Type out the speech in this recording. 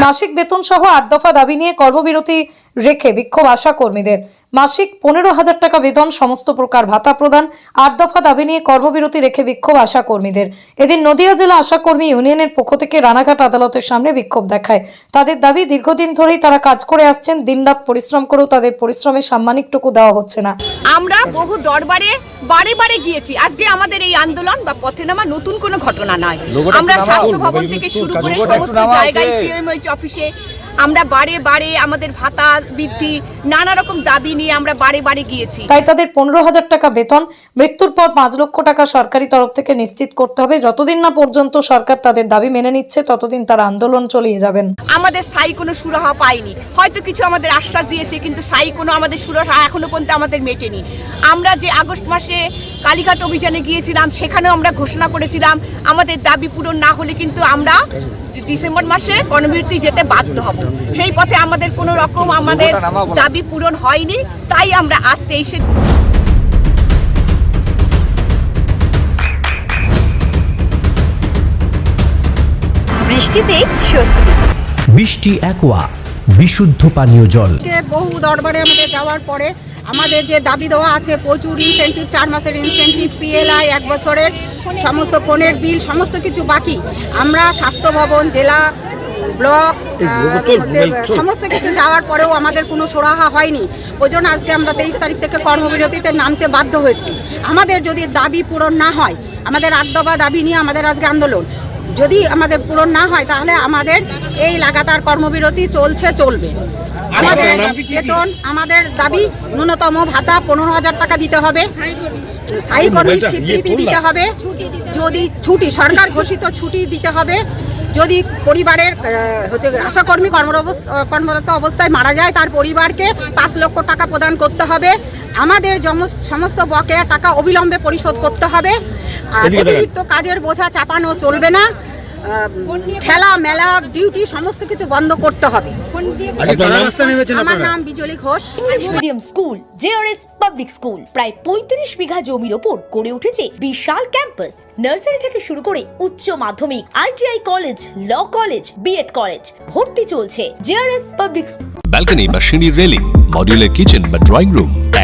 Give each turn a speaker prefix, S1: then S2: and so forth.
S1: মাসিক বেতন সহ আট দফা দাবি নিয়ে কর্মবিরতি রেখে বিক্ষোভ আশা কর্মীদের মাসিক পনেরো হাজার টাকা বেতন সমস্ত প্রকার ভাতা প্রদান আট দফা দাবি নিয়ে কর্মবিরতি রেখে বিক্ষোভ আশা কর্মীদের। এদিন নদিয়া জেলা আশাকর্মী ইউনিয়নের পক্ষ থেকে রানাঘাট আদালতের সামনে বিক্ষোভ দেখায়। তাদের দাবি দীর্ঘদিন ধরেই তারা কাজ করে আসছেন দিনরাত পরিশ্রম করেও তাদের পরিশ্রমের সাম্মানিকটুকু দেওয়া হচ্ছে না।
S2: আমরা বহু দরবারে বারে বারে গিয়েছি। আজকে আমাদের এই আন্দোলন বা পথে নামা নতুন কোনো ঘটনা নয়। আমরা স্বাস্থ্য ভবন থেকে শুরু করে সমস্ত জায়গায় অফিসে আমরা বারে বারে আমাদের ভাতা বৃদ্ধি নানা রকম দাবি নিয়ে আমরা বারে বারে গিয়েছি।
S1: তাই তাদের পনেরো হাজার টাকা বেতন মৃত্যুর পর পাঁচ লক্ষ টাকা সরকারি তরফ থেকে নিশ্চিত করতে হবে। যতদিন না পর্যন্ত সরকার তাদের দাবি মেনে নিচ্ছে ততদিন তারা আন্দোলন চালিয়ে যাবেন।
S2: আমাদের স্থায়ী কোনো সুরাহা পাইনি হয়তো কিছু আমাদের আশ্বাস দিয়েছে কিন্তু স্থায়ী কোনো আমাদের সুরাহা এখনও পর্যন্ত আমাদের মেটেনি। আমরা যে আগস্ট মাসে কালীঘাট অভিযানে গিয়েছিলাম সেখানেও আমরা ঘোষণা করেছিলাম আমাদের দাবি পূরণ না হলে কিন্তু আমরা ডিসেম্বর মাসে কর্মবিরতি যেতে বাধ্য হব। সেই পথে আমাদের কোনো রকম আমাদের দাবি পূরণ হয়নি তাই আমরা আজ তেইশে
S3: বৃষ্টিতেই স্বস্তি।
S4: বৃষ্টি অ্যাকোয়া বিশুদ্ধ পানীয় জল।
S5: বহু দরবারে আমাদের যাওয়ার পরে আমাদের যে দাবি দেওয়া আছে প্রচুর ইনসেন্টিভ চার মাসের ইনসেন্টিভ পিএলআই এক বছরের সমস্ত ফোনের বিল সমস্ত কিছু বাকি। আমরা স্বাস্থ্য ভবন জেলা ব্লক সমস্ত কিছু যাওয়ার পরেও আমাদের কোনো সুরাহা হয়নি। ওই জন্য আজকে আমরা তেইশ তারিখ থেকে কর্মবিরতিতে নামতে বাধ্য হয়েছি। আমাদের যদি দাবি পূরণ না হয় আমাদের আট দফা দাবি নিয়ে আমাদের আজকে আন্দোলন। যদি আমাদের পূরণ না হয় তাহলে আমাদের এই লাগাতার কর্মবিরতি চলছে চলবে। আমাদের বেতন আমাদের দাবি ন্যূনতম ভাতা পনেরো হাজার টাকা দিতে হবে। স্থায়ী কর্মীর স্বীকৃতি দিতে হবে। যদি ছুটি সরকার ঘোষিত ছুটি দিতে হবে। যদি পরিবারের হচ্ছে আশাকর্মী কর্মরত অবস্থায় মারা যায় তার পরিবারকে পাঁচ লক্ষ টাকা প্রদান করতে হবে। আমাদের সমস্ত বকেয়া টাকা অবিলম্বে পরিশোধ করতে হবে। আর অতিরিক্ত কাজের বোঝা চাপানো চলবে না। খেলা মেলা ডিউটি সমস্ত কিছু বন্ধ করতে হবে। আমার নাম Bijli Ghosh.
S6: Medium school JRS public school প্রায় পঁয়ত্রিশ বিঘা জমির ওপর গড়ে উঠেছে বিশাল ক্যাম্পাস নার্সারি থেকে শুরু করে উচ্চ মাধ্যমিক ITI college law college BEd college ভর্তি চলছে। জেআরএস পাবলিক
S7: ব্যালকনি বা সিঁড়ির রেলিং মডিউলার কিচেন বা ড্রয়িং রুম